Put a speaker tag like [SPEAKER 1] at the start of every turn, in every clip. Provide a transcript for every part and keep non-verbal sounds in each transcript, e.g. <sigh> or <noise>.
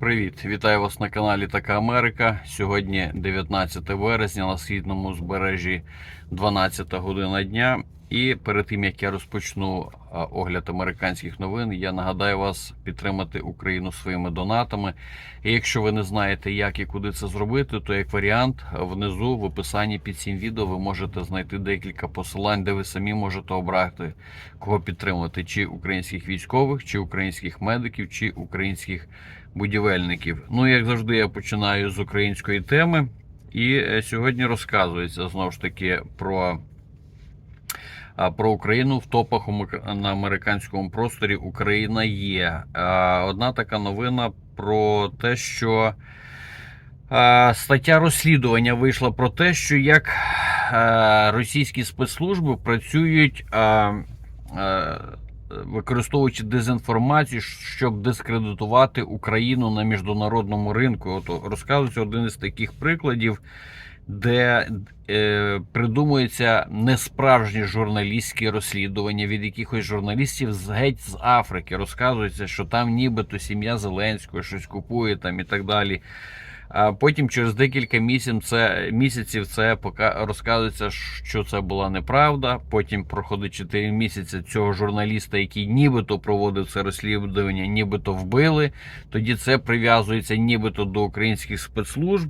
[SPEAKER 1] Привіт, вітаю вас на каналі Така Америка. Сьогодні 19 березня на східному збережжі 12 година дня. І перед тим як я розпочну огляд американських новин, я нагадаю вас підтримати Україну своїми донатами. І якщо ви не знаєте, як і куди це зробити, то як варіант внизу в описанні під цим відео ви можете знайти декілька посилань, де ви самі можете обрати кого підтримувати: чи українських військових, чи українських медиків, чи українських будівельників. Ну, як завжди, я починаю з української теми. І е, сьогодні розказується знову ж таки про, про Україну в топах на американському просторі. Україна є. Одна така новина про те, що стаття розслідування вийшла про те, що як російські спецслужби працюють. Використовуючи дезінформацію, щоб дискредитувати Україну на міжнародному ринку. От розказується один із таких прикладів, де е, придумуються несправжні журналістські розслідування від якихось журналістів з геть з Африки. Розказується, що там нібито сім'я Зеленського щось купує там і так далі. А потім через декілька місяців це, місяців це пока розказується, що це була неправда. Потім проходить 4 місяці цього журналіста, який нібито проводив це розслідування, нібито вбили. Тоді це прив'язується нібито до українських спецслужб.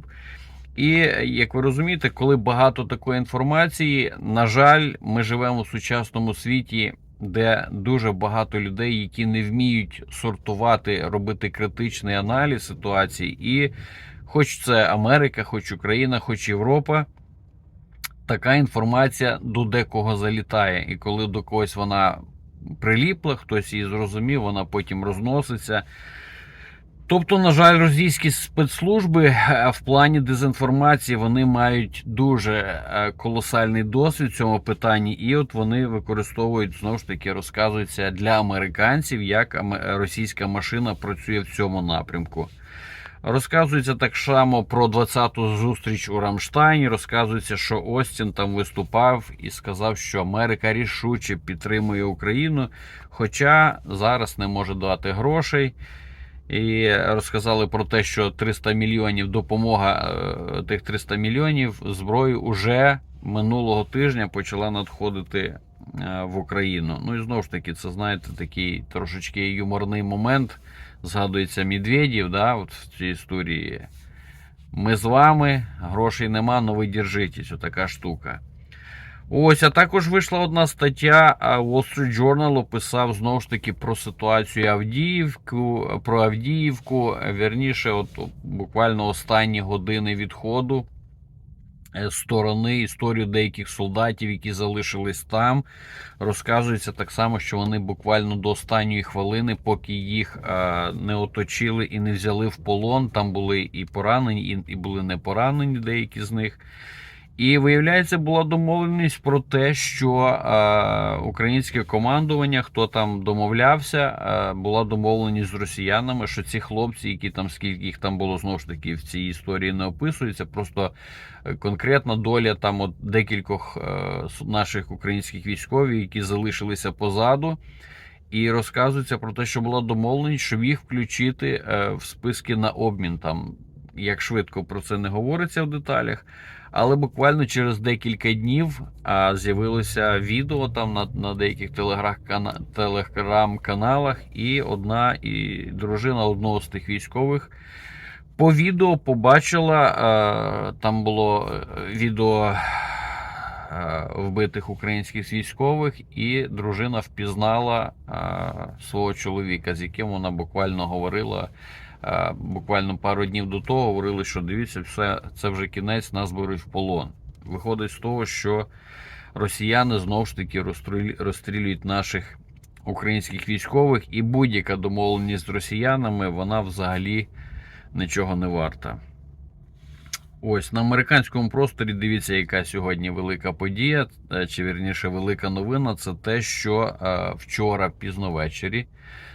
[SPEAKER 1] І як ви розумієте, коли багато такої інформації, на жаль, ми живемо в сучасному світі, де дуже багато людей, які не вміють сортувати, робити критичний аналіз ситуації, і хоч це Америка, хоч Україна, хоч Європа, така інформація до декого залітає. І коли до когось вона приліпла, хтось її зрозумів, вона потім розноситься. Тобто, на жаль, російські спецслужби е, в плані дезінформації вони мають дуже е, колосальний досвід в цьому питанні, і от вони використовують знову ж таки розказується для американців, як російська машина працює в цьому напрямку. Розказується так само про 20-ту зустріч у Рамштайні. Розказується, що Остін там виступав і сказав, що Америка рішуче підтримує Україну, хоча зараз не може дати грошей. І розказали про те, що 300 мільйонів допомога е, тих 300 мільйонів зброї уже минулого тижня почала надходити е, в Україну. Ну і знову ж таки, це знаєте, такий трошечки юморний момент. Згадується Медведєв, да, от в цій історії. Ми з вами, грошей нема, но ви держитесь. Отака штука. Ось, а також вийшла одна стаття. Wall Street Journal описав знову ж таки про ситуацію Авдіївку, про Авдіївку. Вірніше, от буквально останні години відходу сторони історію деяких солдатів, які залишились там. Розказується так само, що вони буквально до останньої хвилини, поки їх е, не оточили і не взяли в полон. Там були і поранені, і були не поранені деякі з них. І виявляється, була домовленість про те, що е, українське командування, хто там домовлявся, е, була домовленість з росіянами, що ці хлопці, які там скільки їх там було знову ж таки в цій історії не описується, просто е, конкретна доля там от декількох е, наших українських військових, які залишилися позаду. І розказується про те, що була домовленість, щоб їх включити е, в списки на обмін. Там як швидко про це не говориться в деталях. Але буквально через декілька днів з'явилося відео там на, на деяких телеграм-кана- телеграм-каналах, і одна і дружина одного з тих військових по відео побачила, там було е, відео а, вбитих українських військових, і дружина впізнала свого чоловіка, з яким вона буквально говорила. Буквально пару днів до того говорили, що дивіться, все це вже кінець, нас беруть в полон. Виходить з того, що росіяни знову ж таки розстрілюють наших українських військових, і будь-яка домовленість з росіянами вона взагалі нічого не варта. Ось на американському просторі дивіться, яка сьогодні велика подія, е, чи вірніше велика новина. Це те, що е, вчора пізно ввечері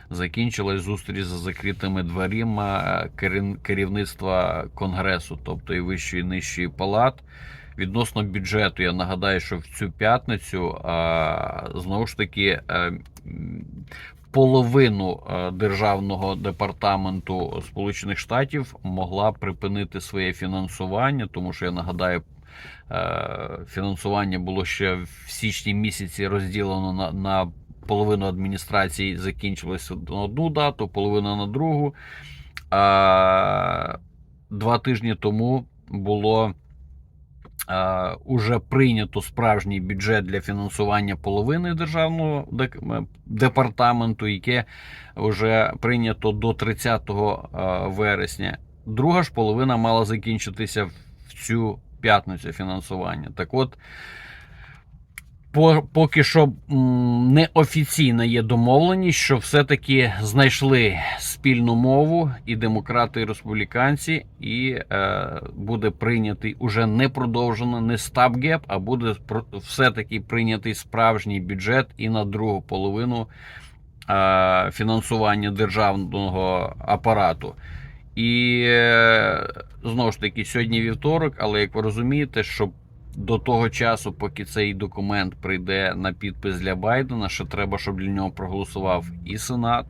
[SPEAKER 1] закінчилась зустріч за закритими дверима е, керівництва конгресу, тобто і вищої і нижчої палат. Відносно бюджету, я нагадаю, що в цю п'ятницю знову ж таки е, половину е, державного департаменту Сполучених Штатів могла припинити своє фінансування, тому що я нагадаю. е, Фінансування було ще в січні місяці розділено на, на половину адміністрації, закінчилося на одну дату, половина на другу. Два тижні тому було уже прийнято справжній бюджет для фінансування половини державного департаменту, яке вже прийнято до 30 вересня. Друга ж половина мала закінчитися в цю п'ятницю фінансування. Так от. По- Поки що м, неофіційна є домовленість, що все-таки знайшли спільну мову і демократи, і республіканці, і е, буде прийнятий уже не продовжено, не стабгеп, а буде все-таки прийнятий справжній бюджет і на другу половину е, фінансування державного апарату. І е, знову ж таки, сьогодні вівторок, але як ви розумієте, щоб до того часу, поки цей документ прийде на підпис для Байдена, що треба, щоб для нього проголосував і Сенат,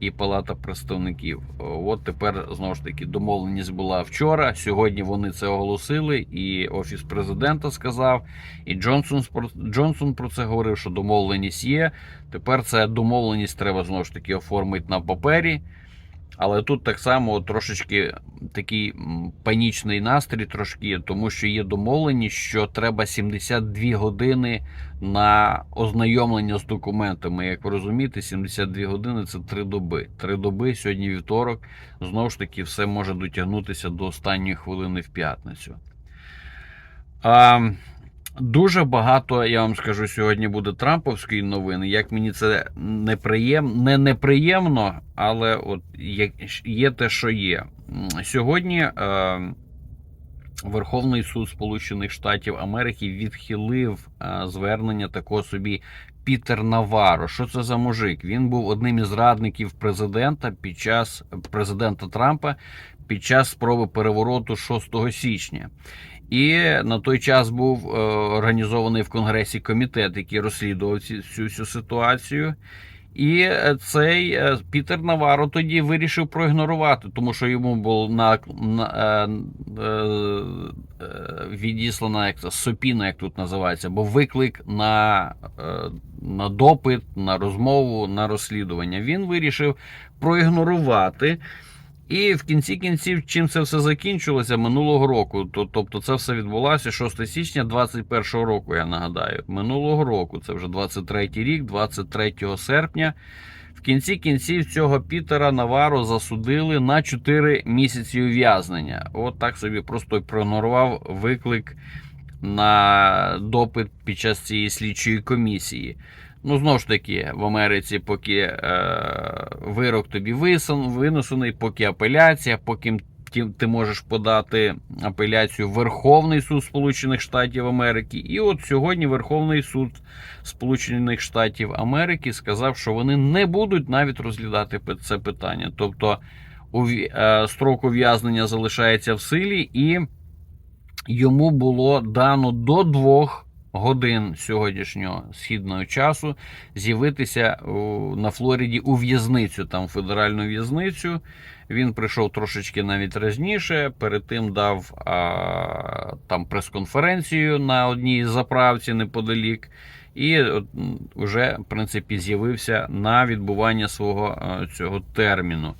[SPEAKER 1] і Палата представників. От тепер знову ж таки домовленість була вчора. Сьогодні вони це оголосили, і офіс президента сказав, і Джонсон Джонсон про це говорив, що домовленість є. Тепер це домовленість треба знову ж таки оформити на папері. Але тут так само трошечки такий панічний настрій, трошки, тому що є домовленість, що треба 72 години на ознайомлення з документами. Як ви розумієте, 72 години це 3 доби. 3 доби сьогодні вівторок. Знову ж таки, все може дотягнутися до останньої хвилини в п'ятницю. А, Дуже багато, я вам скажу, сьогодні буде Трамповської новини. Як мені це неприємно, не неприємно, але от є, те, що є. Сьогодні е, Верховний суд Сполучених Штатів Америки відхилив е, звернення такого собі Пітер Наваро. Що це за мужик? Він був одним із радників президента під час президента Трампа під час спроби перевороту 6 січня. І на той час був е, організований в Конгресі комітет, який розслідував ці, цю ситуацію. І е, цей е, Пітер Наваро тоді вирішив проігнорувати, тому що йому було на, на, відіслана як сопіна, як тут називається, бо виклик на, на допит, на розмову, на розслідування. Він вирішив проігнорувати. І в кінці кінців, чим це все закінчилося минулого року. То- Тобто це все відбулося 6 січня 21 року, я нагадаю. Минулого року, це вже 23 рік, 23 серпня. В кінці кінців цього Пітера Наваро засудили на 4 місяці ув'язнення. От так собі просто проігнорував виклик на допит під час цієї слідчої комісії. Ну, знову ж таки, в Америці, поки е, вирок тобі винесений, поки апеляція, поки ти можеш подати апеляцію Верховний суд Сполучених Штатів Америки. І от сьогодні Верховний суд Сполучених Штатів Америки сказав, що вони не будуть навіть розглядати це питання. Тобто е, строк ув'язнення залишається в силі, і йому було дано до двох годин сьогоднішнього східного часу з'явитися на Флориді у в'язницю, там федеральну в'язницю. Він прийшов трошечки навіть разніше. Перед тим дав а, там прес-конференцію на одній заправці неподалік. І вже, в принципі, з'явився на відбування свого а, цього терміну.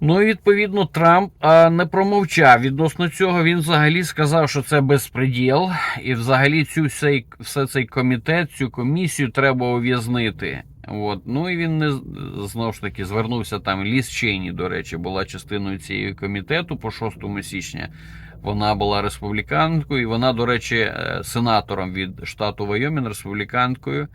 [SPEAKER 1] Ну і відповідно Трамп а, не промовчав. Відносно цього він взагалі сказав, що це безпреділ, і взагалі цю цей, все цей комітет, цю комісію треба ув'язнити. От. Ну і він не знову ж таки звернувся там. Ліс Чейні, до речі, була частиною цієї комітету по 6 січня. Вона була республіканкою, і вона, до речі, е, сенатором від штату Вайомін, республіканкою.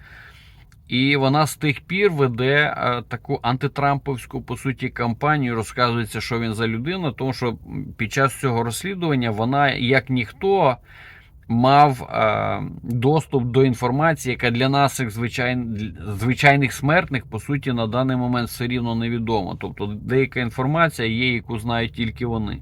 [SPEAKER 1] І вона з тих пір веде е, таку антитрамповську по суті кампанію. Розказується, що він за людина, тому що під час цього розслідування вона, як ніхто, мав е, доступ до інформації, яка для нас, як звичайн, звичайних смертних, по суті, на даний момент все рівно невідома. Тобто деяка інформація є, яку знають тільки вони.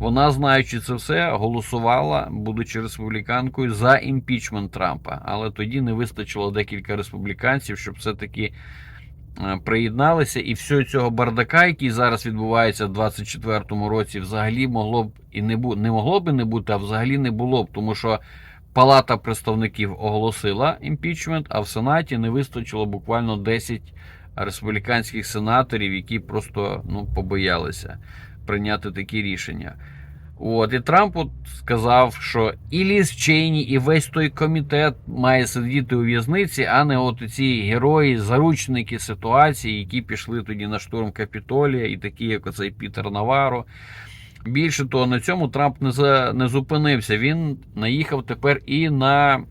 [SPEAKER 1] Вона, знаючи це все, голосувала, будучи республіканкою, за імпічмент Трампа. Але тоді не вистачило декілька республіканців, щоб все-таки е, приєдналися, і всього цього бардака, який зараз відбувається в 24-му році, взагалі могло б і не бу... не могло б і не бути, а взагалі не було б, тому що Палата представників оголосила імпічмент, а в Сенаті не вистачило буквально 10 республіканських сенаторів, які просто ну, побоялися прийняти такі рішення. От, і Трамп от сказав, що і Ліз Чейні, і весь той комітет має сидіти у в'язниці, а не от ці герої, заручники ситуації, які пішли тоді на штурм Капітолія, і такі, як оцей Пітер Наваро. Більше того, на цьому Трамп не, за, не зупинився. Він наїхав тепер і на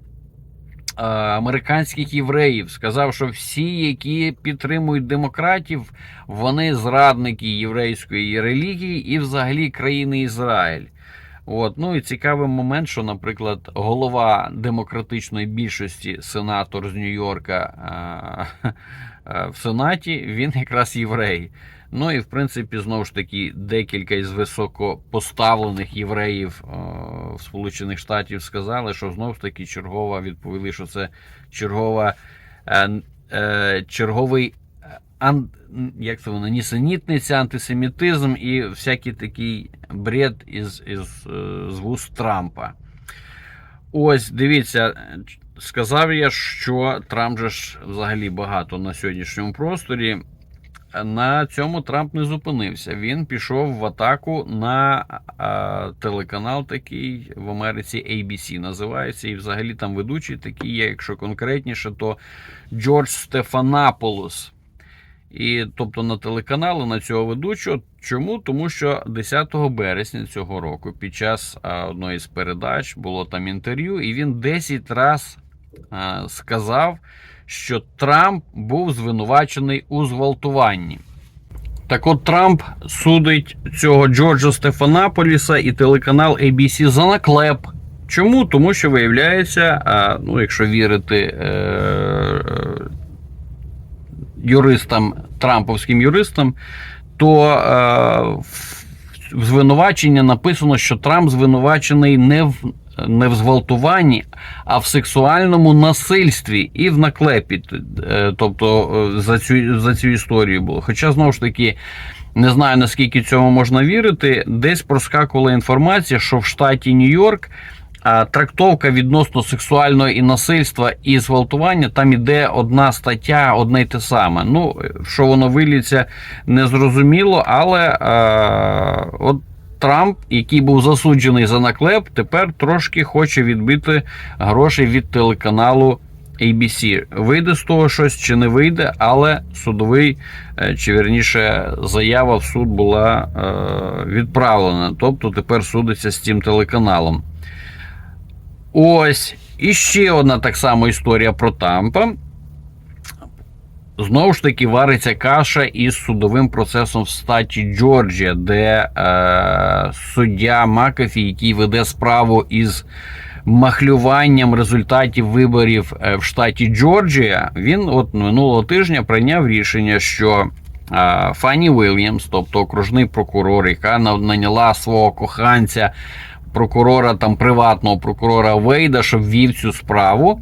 [SPEAKER 1] американських євреїв. Сказав, що всі, які підтримують демократів, вони зрадники єврейської релігії і взагалі країни Ізраїль. От. Ну і цікавий момент, що, наприклад, голова демократичної більшості, сенатор з Нью-Йорка е, <laughs> е, в Сенаті, він якраз єврей. Ну і в принципі, знову ж таки, декілька із високопоставлених євреїв е, в Сполучених Штатів сказали, що знову ж таки чергова відповіли, що це чергова е, е, черговий ан, як це воно, нісенітниця, антисемітизм і всякий такий бред із, із, з вуст Трампа. Ось, дивіться, сказав я, що Трамп же ж взагалі багато на сьогоднішньому просторі. На цьому Трамп не зупинився. Він пішов в атаку на а, телеканал такий в Америці ABC називається. І взагалі там ведучий такий є, якщо конкретніше, то Джордж Стефанаполос. І тобто на телеканали на цього ведучого. Чому? Тому що 10 березня цього року під час одної з передач було там інтерв'ю, і він 10 разів сказав, що Трамп був звинувачений у зґвалтуванні. Так от Трамп судить цього Джорджа Стефанаполіса і телеканал ABC за наклеп. Чому? Тому що виявляється, а, ну, якщо вірити е- юристам, трамповським юристам, то е, в звинуваченні написано, що Трамп звинувачений не в не в зґвалтуванні, а в сексуальному насильстві і в наклепі. Е, тобто е, за цю, за цю історію було. Хоча, знову ж таки, не знаю наскільки цьому можна вірити, десь проскакувала інформація, що в штаті Нью-Йорк. Трактовка відносно сексуального і насильства і зґвалтування, там іде одна стаття, одне й те саме. Ну, що воно виліться, незрозуміло, але а, от Трамп, який був засуджений за наклеп, тепер трошки хоче відбити гроші від телеканалу ABC. Вийде з того щось чи не вийде, але судовий, чи верніше, заява в суд була е, відправлена. Тобто тепер судиться з цим телеканалом. Ось. І ще одна так само історія про Тампа. Знову ж таки, вариться каша із судовим процесом в статі Джорджія, де е, суддя Макафі, який веде справу із махлюванням результатів виборів е, в штаті Джорджія, він от минулого тижня прийняв рішення, що е, Фанні Вільямс, тобто окружний прокурор, яка наняла свого коханця прокурора там приватного прокурора Вейда, щоб вів цю справу.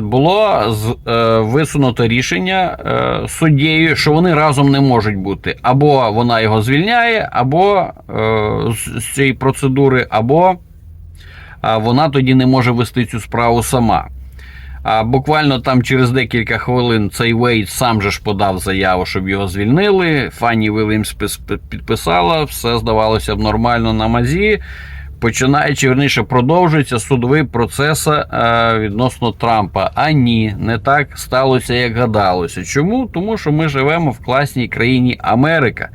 [SPEAKER 1] Було е, висунуто рішення е, суддєю, що вони разом не можуть бути. Або вона його звільняє, або е, з цієї процедури, або вона тоді не може вести цю справу сама. А буквально там через декілька хвилин цей Вейд сам же ж подав заяву, щоб його звільнили. Фанні Вільямс підписала, все здавалося б нормально на мазі. Починаючи верніше, продовжується судовий процес е, відносно Трампа. А ні, не так сталося, як гадалося. Чому? Тому що ми живемо в класній країні Америка.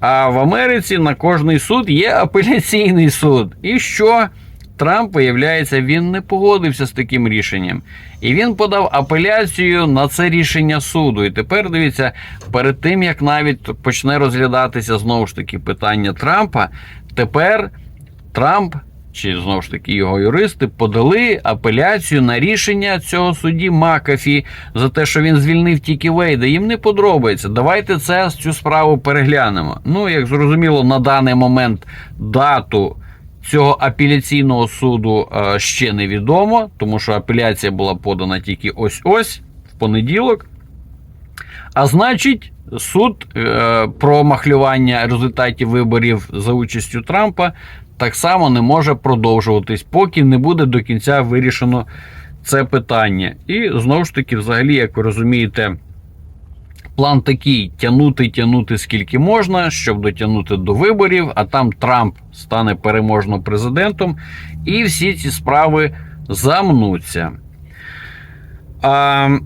[SPEAKER 1] А в Америці на кожний суд є апеляційний суд. І що? Трамп, виявляється, він не погодився з таким рішенням. І він подав апеляцію на це рішення суду. І тепер дивіться, перед тим як навіть почне розглядатися знову ж таки питання Трампа, тепер Трамп. Чи знову ж таки його юристи подали апеляцію на рішення цього судді Макафі за те, що він звільнив тільки Вейда. Їм не подобається. Давайте це цю справу переглянемо. Ну, як зрозуміло, на даний момент дату цього апеляційного суду е, ще невідомо, тому що апеляція була подана тільки ось-ось в понеділок. А значить, суд е, про махлювання результатів виборів за участю Трампа так само не може продовжуватись, поки не буде до кінця вирішено це питання. І знову ж таки, взагалі, як ви розумієте, план такий: тягнути, тягнути скільки можна, щоб дотягнути до виборів, а там Трамп стане переможним президентом, і всі ці справи замнуться. А,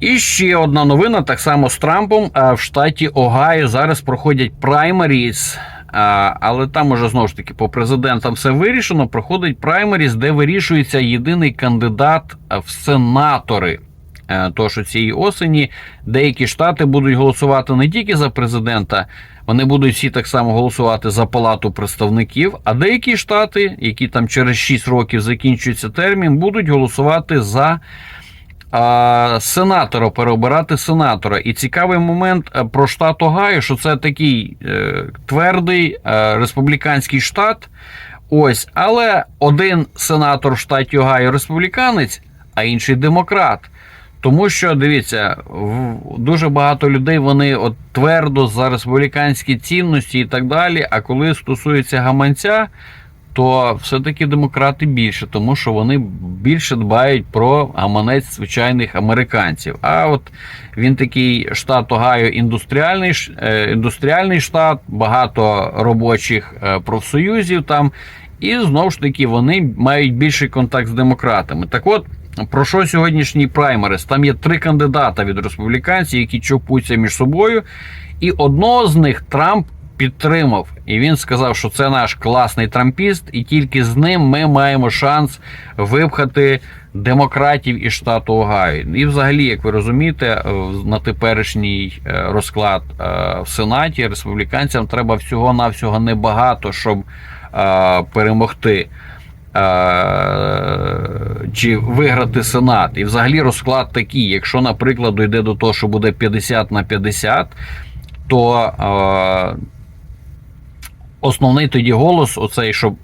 [SPEAKER 1] і ще одна новина, так само з Трампом. А, В штаті Огайо зараз проходять праймеріс. А, Але там уже знову ж таки по президентам все вирішено. Проходить праймеріс, де вирішується єдиний кандидат в сенатори. Е, Тож що цієї осені деякі штати будуть голосувати не тільки за президента, вони будуть всі так само голосувати за палату представників. А деякі штати, які там через 6 років закінчується термін, будуть голосувати за сенатора, переобирати сенатора. І цікавий момент е, про штат Огайо, що це такий е, твердий е, республіканський штат. Ось, але один сенатор в штаті Огайо республіканець, а інший демократ. Тому що дивіться, дуже багато людей вони от твердо за республіканські цінності і так далі. А коли стосується гаманця, то все-таки демократи більше, тому що вони більше дбають про гаманець звичайних американців. А от він такий штат Огайо індустріальний, е, індустріальний штат, багато робочих е, профсоюзів там. І знову ж таки вони мають більший контакт з демократами. Так от. Про що сьогоднішній праймерис? Там є три кандидата від республіканців, які чопуються між собою, і одного з них Трамп підтримав. І він сказав, що це наш класний трампіст, і тільки з ним ми маємо шанс випхати демократів із штату Огайо. І, взагалі, як ви розумієте, на теперішній е, розклад е, в Сенаті республіканцям треба всього-навсього небагато, щоб е, перемогти. Чи виграти Сенат. І взагалі розклад такий: якщо, наприклад, дійде до того, що буде 50 на 50, то основний тоді голос, оцей, щоб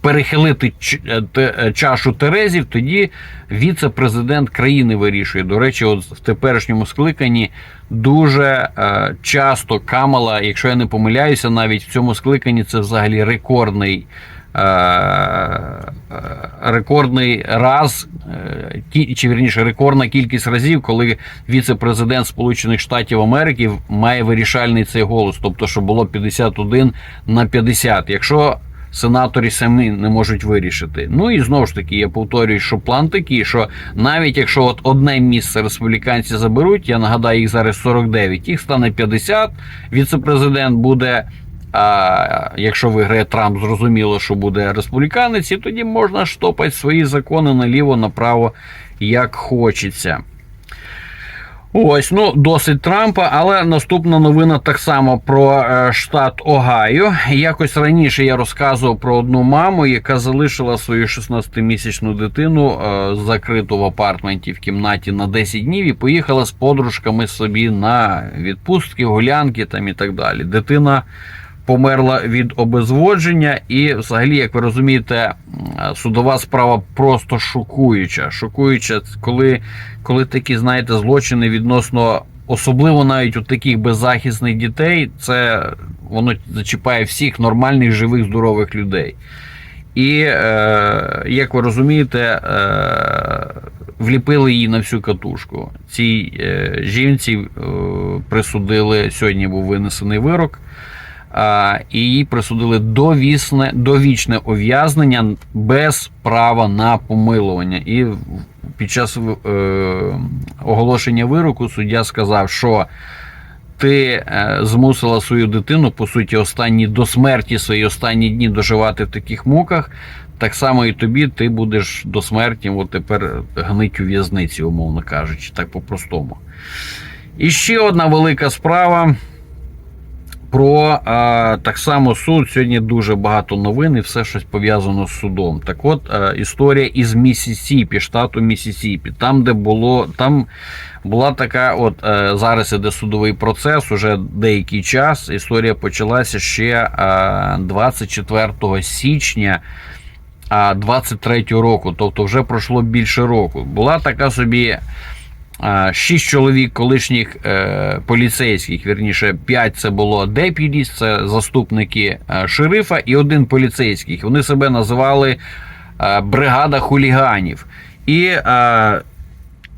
[SPEAKER 1] перехилити ч- е, е, чашу Терезів, тоді віце-президент країни вирішує. До речі, от в теперішньому скликанні дуже е, часто Камала, якщо я не помиляюся, навіть в цьому скликанні це взагалі рекордний. е, е, Рекордний раз, е, чи вірніше рекордна кількість разів, коли віце-президент Сполучених Штатів Америки має вирішальний цей голос, тобто, що було 51 на 50. Якщо сенатори самі не можуть вирішити. Ну і знову ж таки, я повторюю, що план такий, що навіть якщо от одне місце республіканці заберуть, я нагадаю, їх зараз 49, їх стане 50, віце-президент буде. А якщо виграє Трамп, зрозуміло, що буде республіканець, і тоді можна штопати свої закони наліво, направо, як хочеться. Ось, ну, досить Трампа, але наступна новина так само про е, штат Огайо. Якось раніше я розказував про одну маму, яка залишила свою 16-місячну дитину е, закриту в апартменті в кімнаті на 10 днів і поїхала з подружками собі на відпустки, гулянки там і так далі. Дитина померла від обезводження, і, взагалі, як ви розумієте, судова справа просто шокуюча. Шокуюча, коли, коли такі, знаєте, злочини відносно. Особливо навіть у таких беззахисних дітей, це воно зачіпає всіх нормальних, живих, здорових людей. І, е, як ви розумієте, е, вліпили її на всю катушку. Цій е, жінці е, присудили, сьогодні був винесений вирок, і їй присудили довісне, довічне ув'язнення без права на помилування. І під час е, оголошення вироку суддя сказав, що ти е, змусила свою дитину, по суті, останні до смерті свої останні дні доживати в таких муках. Так само і тобі ти будеш до смерті, от тепер гнить у в'язниці, умовно кажучи, так по-простому. І ще одна велика справа. Про е, так само суд. Сьогодні дуже багато новин і все щось пов'язано з судом. Так от е, історія із Місісіпі, штату Місісіпі, там, де було, там була така, от е, зараз іде судовий процес, уже деякий час. Історія почалася ще е, 24 січня. А 23 року, тобто вже пройшло більше року. Була така собі а, шість чоловік колишніх е, поліцейських, вірніше, п'ять це було деп'юдіс, це заступники е, шерифа, і один поліцейський. Вони себе називали е, бригада хуліганів. І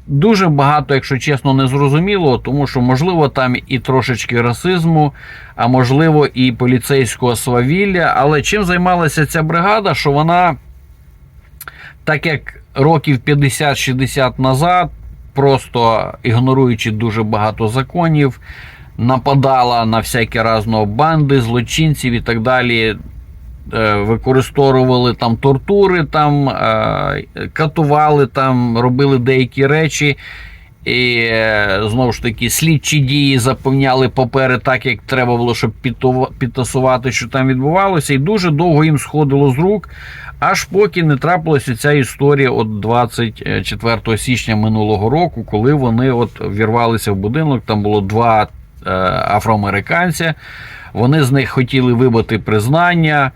[SPEAKER 1] дуже багато, якщо чесно, не зрозуміло, тому що можливо там і трошечки расизму, а можливо і поліцейського свавілля. Але чим займалася ця бригада, що вона, так як років 50-60 назад, просто ігноруючи дуже багато законів, нападала на всякі разного банди, злочинців і так далі. е, Використовували там тортури, там е, катували, там робили деякі речі. І е, знову ж таки слідчі дії заповняли папери так, як треба було, щоб підтасувати, що там відбувалося, і дуже довго їм сходило з рук, аж поки не трапилася ця історія от 24 січня минулого року, коли вони от вірвалися в будинок. Там було два е, афроамериканця. Вони з них хотіли вибити признання.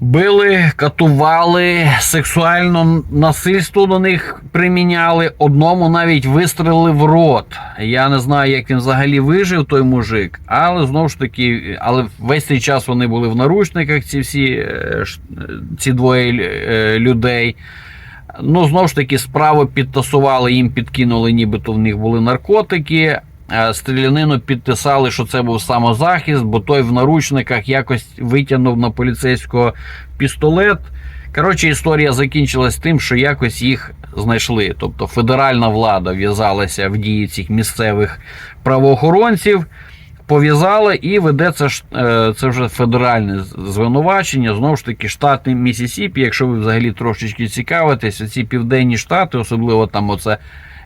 [SPEAKER 1] Били, катували, сексуально насильство до них приміняли. Одному навіть вистрелили в рот. Я не знаю, як він взагалі вижив, той мужик, але знову ж таки, але весь цей час вони були в наручниках, ці всі е, е, ці двоє е, людей. Ну, знову ж таки, справу підтасували, їм підкинули, нібито в них були наркотики. Е, Стрілянину підписали, що це був самозахист, бо той в наручниках якось витягнув на поліцейського пістолет. Коротше, історія закінчилась тим, що якось їх знайшли. Тобто федеральна влада в'язалася в дії цих місцевих правоохоронців, пов'язала і веде це, це вже федеральне звинувачення. Знову ж таки, штати Місісіпі, якщо ви взагалі трошечки цікавитесь, ці південні штати, особливо там оце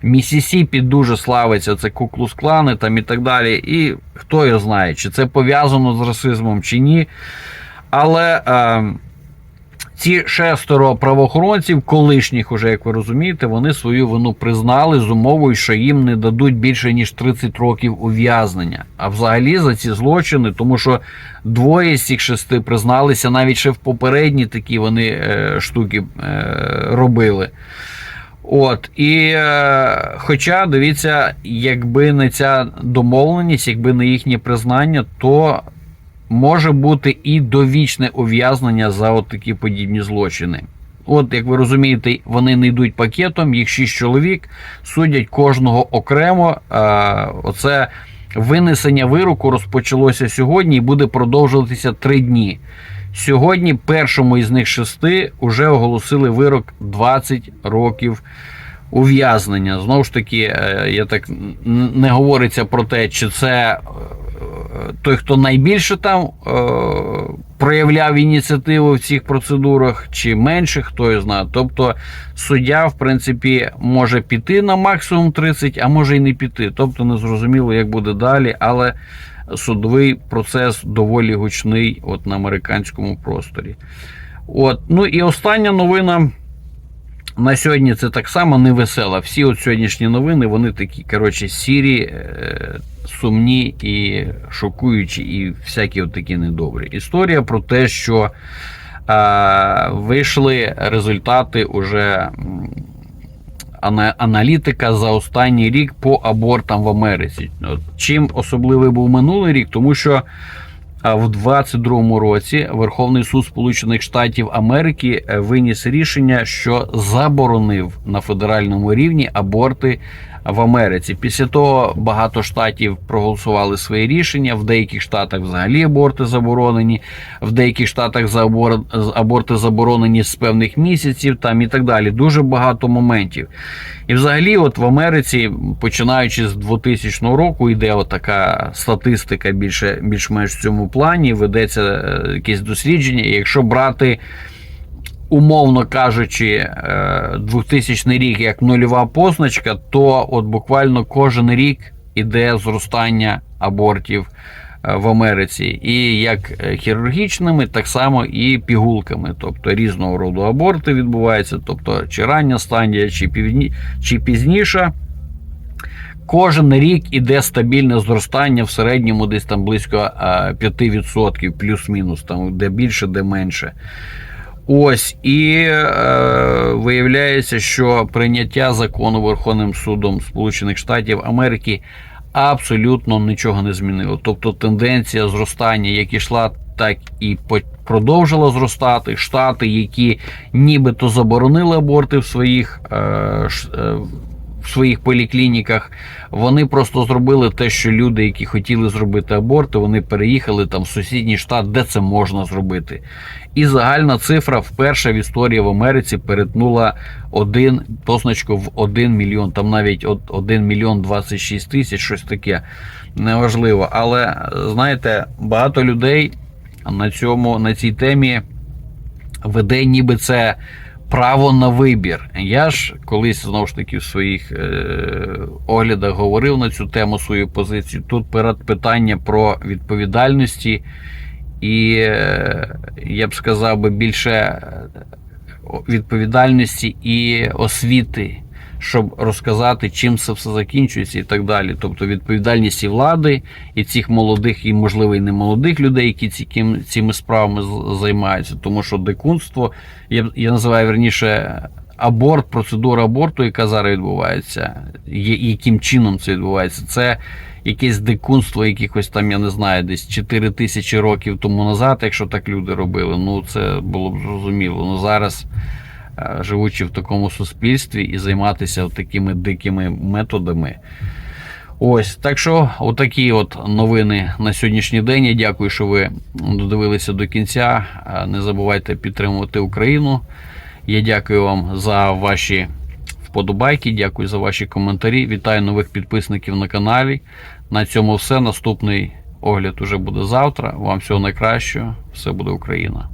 [SPEAKER 1] Місісіпі дуже славиться, це куклус-клани там і так далі. І хто його знає, чи це пов'язано з расизмом, чи ні. Але е, ці шестеро правоохоронців, колишніх, уже, як ви розумієте, вони свою вину признали з умовою, що їм не дадуть більше ніж 30 років ув'язнення. А взагалі за ці злочини, тому що двоє з цих шести призналися навіть ще в попередні такі вони е, штуки е, робили. От і е, хоча дивіться, якби не ця домовленість, якби не їхнє признання, то може бути і довічне ув'язнення за от такі подібні злочини. От, як ви розумієте, вони не йдуть пакетом, їх шість чоловік, судять кожного окремо. Е, оце винесення вироку розпочалося сьогодні і буде продовжуватися три дні. Сьогодні першому із них шести вже оголосили вирок 20 років ув'язнення. Знову ж таки, е, я так не говориться про те, чи це е, той, хто найбільше там е, проявляв ініціативу в цих процедурах, чи менше, хто його знає. Тобто суддя, в принципі, може піти на максимум 30, а може і не піти. Тобто не зрозуміло, як буде далі, але судовий процес доволі гучний от на американському просторі. От. Ну і остання новина. На сьогодні це так само не весела. Всі от сьогоднішні новини, вони такі, коротше, сірі, е, сумні і шокуючі, і всякі от такі недобрі. Історія про те, що е, вийшли результати уже аналітика за останній рік по абортам в Америці. Чим особливий був минулий рік, тому що в 22-му році Верховний суд Сполучених Штатів Америки е, виніс рішення, що заборонив на федеральному рівні аборти в Америці. Після того багато штатів проголосували свої рішення. В деяких штатах взагалі аборти заборонені, в деяких штатах за абор- аборти заборонені з певних місяців там і так далі. Дуже багато моментів. І взагалі, от в Америці, починаючи з 2000 року, йде от така статистика більше, більш-менш в цьому плані, ведеться е, якесь дослідження. І якщо брати, умовно кажучи, е, 2000 рік як нульова позначка, то от буквально кожен рік іде зростання абортів е, в Америці, і як е, хірургічними, так само і пігулками, тобто різного роду аборти відбуваються, тобто чи рання стадія, чи, півні, чи пізніша. Кожен рік іде стабільне зростання в середньому десь там близько е, 5%, плюс-мінус, там де більше, де менше. Ось і е, виявляється, що прийняття закону Верховним судом Сполучених Штатів Америки абсолютно нічого не змінило. Тобто тенденція зростання, як ішла, так і продовжила зростати. Штати, які нібито заборонили аборти в своїх, е, е, в своїх поліклініках, вони просто зробили те, що люди, які хотіли зробити аборти, вони переїхали там в сусідній штат, де це можна зробити. І загальна цифра вперше в історії в Америці перетнула один позначку в 1 мільйон, там навіть от 1 мільйон 26 тисяч, щось таке неважливо. Але знаєте, багато людей на цьому на цій темі веде, ніби це право на вибір. Я ж колись знову ж таки в своїх е, оглядах говорив на цю тему свою позицію. Тут перед питання про відповідальності і е, я б сказав би більше е, відповідальності і освіти, щоб розказати, чим це все закінчується і так далі. Тобто відповідальність і влади, і цих молодих, і можливо і не молодих людей, які ці- цими справами займаються. Тому що дикунство, я, я називаю верніше. Аборт, процедура аборту, яка зараз відбувається, є- яким чином це відбувається, це якесь дикунство, якихось там, я не знаю, десь 4 тисячі років тому назад, якщо так люди робили, ну це було б зрозуміло. Ну зараз, живучи в такому суспільстві і займатися такими дикими методами. Ось, так що, отакі от новини на сьогоднішній день. Я дякую, що ви додивилися до кінця. Е, Не забувайте підтримувати Україну. Я дякую вам за ваші вподобайки, дякую за ваші коментарі. Вітаю нових підписників на каналі. На цьому все. Наступний огляд уже буде завтра. Вам всього найкращого. Все буде Україна.